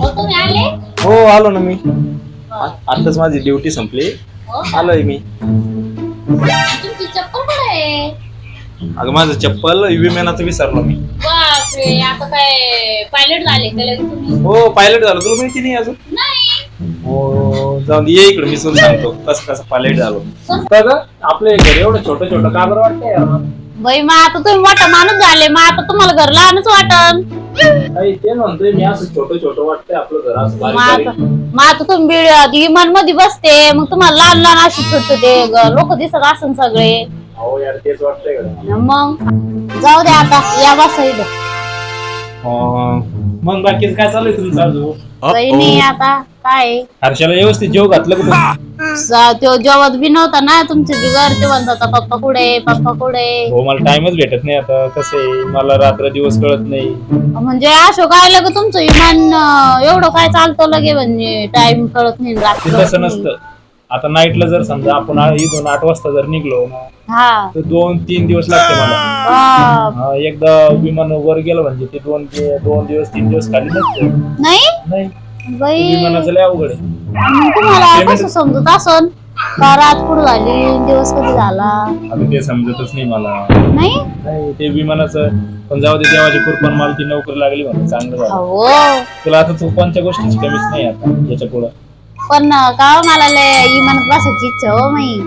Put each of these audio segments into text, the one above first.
हो तुम्ही आले? हो आलो ना मी. आ- आत्ताच माझी ड्युटी संपली. हो. आलोय मी. तुमची चप्पल कुठे आहे? अगं माझं चप्पल विमानाचं विसरलो मी. बापरे आता काय पायलट झाले का लगे तुम्ही? हो पायलट झालो. तुला माहिती नाही अजून? नाही. हो जाऊन ये इकडे मी सुद्धा सांगतो. कसं कसं पायलट झालो. ग आपल्या घर एवढं छोटं छोटं का बरं वाटतंय यार? बाई मग आता तुम्ही मोठा माणूस झाले मग आता तुम्हाला घर लहानच वाटन. काही ते म्हणतोय मी असं छोटं छोटं वाटतंय आपलं घर असं मग बारीक आता बारीक. मग आता तुम्ही बिड- विमानमध्ये बसते मग तुम्हाला लहान लहान अशी छोटे ते लोक दिसत असन सगळे. यार तेच वाटतंय का मग जाऊ दे आता या बसा इथं. मग बाकी काय चालू आहे तुमचं अजून? काही नाही आता काय? हर्षाला व्यवस्थित जेव घातलं का तो जेवत बी नव्हता ना तुमचे बिगर ते म्हणत होता पप्पा कुठे पप्पा कुठे हो मला टाइमच भेटत नाही आता. कसं आहे? मला रात्र दिवस कळत नाही. म्हणजे अशोक आलं का तुमचं विमान अं, एवढं काय चालतं लगे म्हणजे टाइम कळत नाही ते तसं. नसतं. आता नाईटला जर समजा आपण आ- इथून आठ वाजता जर निघलो ना हा. तर दोन तीन दिवस लागते मला. बाप. हा, एकदा विमान वर गेलं म्हणजे ते दोन दोन दिवस तीन दिवस खाली नसतं नाही? नाही. बाई. विमानाचं लय अवघड आहे. मग तुम्हाला कसं समजत असन? का रात कुठं झाली? दिवस कधी झाला? आता ते समजतच नाही मला. नाही? नाही ते विमानाचं पण जाऊ दे देवाची कृपण मला ती नोकरी लागली म्हणून चांगलं झालं. तुला आता तू कोणत्या गोष्टीची कमीच नाही आता याच्या पुढं पण अं, का हो मला लय इमानात बसायची इच्छा हो माई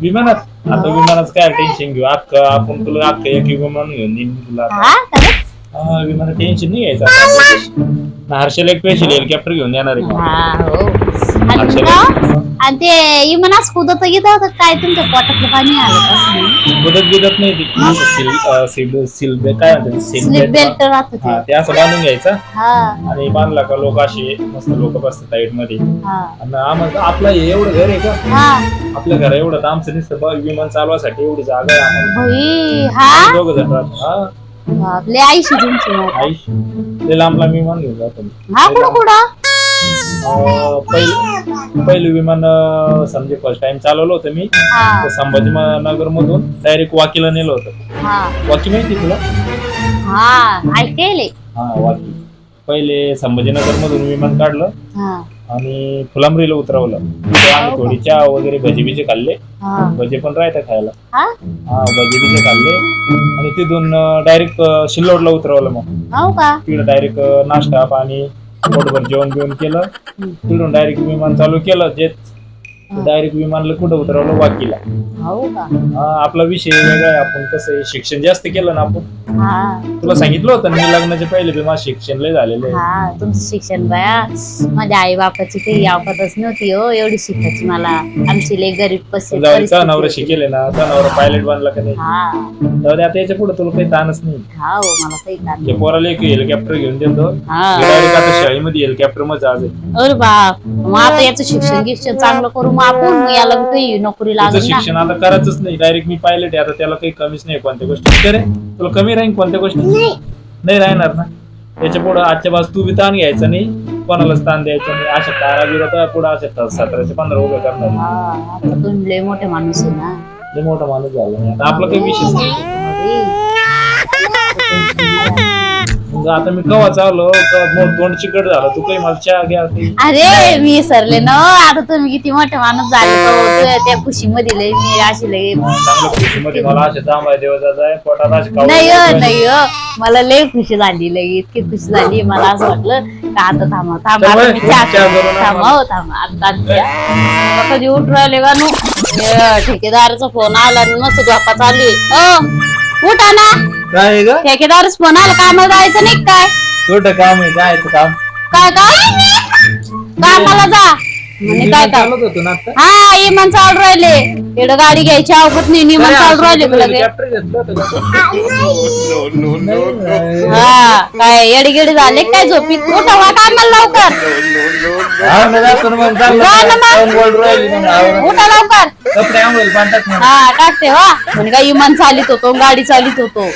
विमानात? आता विमानाचं काय टेन्शन घेऊ? अख्ख आपण तुला अख्ख एक विमान घेऊन देईन तुला आता. हा खरंच? विमानात टेन्शन नाही घ्यायचं. हर्षल एक स्पेशल हेलिकॉप्टर घेऊन देणार आहे. हा हो. आणि हर्षल का? आणि ते इमानास कुदत येत होतं काय तुमच्या पोटातलं पाणी आलं कसं बुदत बिदत नाही ती. असं सिल अं, सिल सिल बे- काय म्हणतात सिल स्लीप बेल्ट बेल्ट राहत हा ते ते असं बांधून घ्यायचं. हा. आणि बांधला का लोक असे मस्त लोक बसतात साईडमध्ये. हा. आणि आम्हाला आपलं हे एवढं घर आहे का? हा. आपल्या घर एवढं तर आमचं नुसतं. ब- विमान चालवासाठी एवढी जागा आहे आम्हाला. भाई हा? दोघ जण राहतो. हा. बापले आईशी तुमची मग. आई ते लांब लांब विमान घेऊन जातो मी. हा कुठं कुठं? अं, पहिलं पहिलं विमान अं, समजे फर्स्ट टाइम चालवलं होतं मी. हा. तर संभाजीनगर मधून डायरेक्ट वाकीला नेलं होतं. हा. वाकी माहिती तुला? हा ऐकेले हा वाकी. पहिले संभाजीनगर मधून विमान काढलं. हा. आणि फुलांबरीला उतरवलं. तिथे आम्ही थोडी चहा वगैरे भजी बिजी खाल्ले. हा. भजे पण राहते खायला. हा? हा भजी बिजे खाल्ले. आणि तिथून डायरेक्ट शिल्लोडला उतरवलं मग. हो का? तिकडे डायरेक्ट नाश्ता पाणी पोटभर जेवण बिवण केलं तिकडून डायरेक्ट विमान चालू केलं. जे डायरेक्ट विमानला कुठं उतरवलं वाकीला. हो का? हा आपला विषय वेगळा आहे. आपण कसं आहे शिक्षण जास्त केलं ना आपण. हा. तुला सांगितलं होतं ना, मी लग्नाच्या पहिले बी माझं शिक्षण लय झालेलं आहे. हा तुमचं शिक्षण बया. माझ्या आई बापाची काही आवडतच नव्हती हो एवढी शिकायची मला. आमची लय गरीब पसे जाऊ दे, तुझा नवरा शिकेले ना तुझा नवरा पायलट बनला का नाही? हा. जाऊ दे आता याच्यापुढे तुला काही ताणच नाही. हा हो मला काही पोराला एक हेलिकॉप्टर घेऊन देतो हा. डायरेक्ट आता शाळेमध्ये हेलिकॉप्टरमध्ये आज आहे. अरे बाप मग आता याचं शिक्षण गिक्षण चांगलं करू मग आपण मग याला काही नोकरी तुझं लागेल ना. शिक्षण आता करायचंच नाही. डायरेक्ट मी पायलट आहे आता त्याला काही कमीच नाही कोणत्या गोष्टी. करे तुला कमी राहील कोणत्या गोष्टी? नाही. राहणार ना. त्याच्या पुढे आजच्या बाजू तू बी ताण घ्यायचा नाही. कोणालाच ताण द्यायचा नाही. अशा तारा बिरा पुढे अशा सतराशे पंधरा उभे करणार हा आता तुम्ही लय मोठे माणूस आहे ना. लय मोठा माणूस झाला आता आपला काही विषय नाही. मग आता मी कवा चाललो मग तोंड चिकट झालं तू काही मला चहा घ्या काही अरे मी सरले ना आता तुम्ही किती मोठे माणूस झाले तो तो त्या खुशी मध्ये लय मी अशी लय चांगलं खुशीमध्ये मला असे जांभळा देवाचा जाय पोटात असे खाऊ नाही हो नाही हो मला लय खुशी झाली लय इतकी खुशी झाली मला असं वाटलं का आता थांबा थांबा आता मी चहा चहा करू नका. थांबा हो थांबा आता द्या. आता कधी उठ राहिले का नु? हे ठेकेदाराचा फोन आला आणि मस्त झोपा चालू आहे अ, उठा ना काय ग? ठेकेदारच फोन आला कामाला जायचं नाही काय? छोट काम आहे? काय ते काम? काय काय? कामाला जा. म्हणे काय काम चालत होतो ना आता हा इमान चालू राहिले इकडं गाडी घ्यायची अवघड नाही इमान चालू राहिले हेलिकॉप्टर घेतलं होतं का? हा काय येडगिडी झाले काय झोपीत उठा वा कामाला लवकर हा, मी जातो ना मग चाललो. जा ना मग. दोन गोल राहिली मग आवरून. उठा लवकर कपडे आंघोळ पाणी टाक ना. हा टाकते वा म्हणे काय इमान चालित होतो गाडी चालित होतो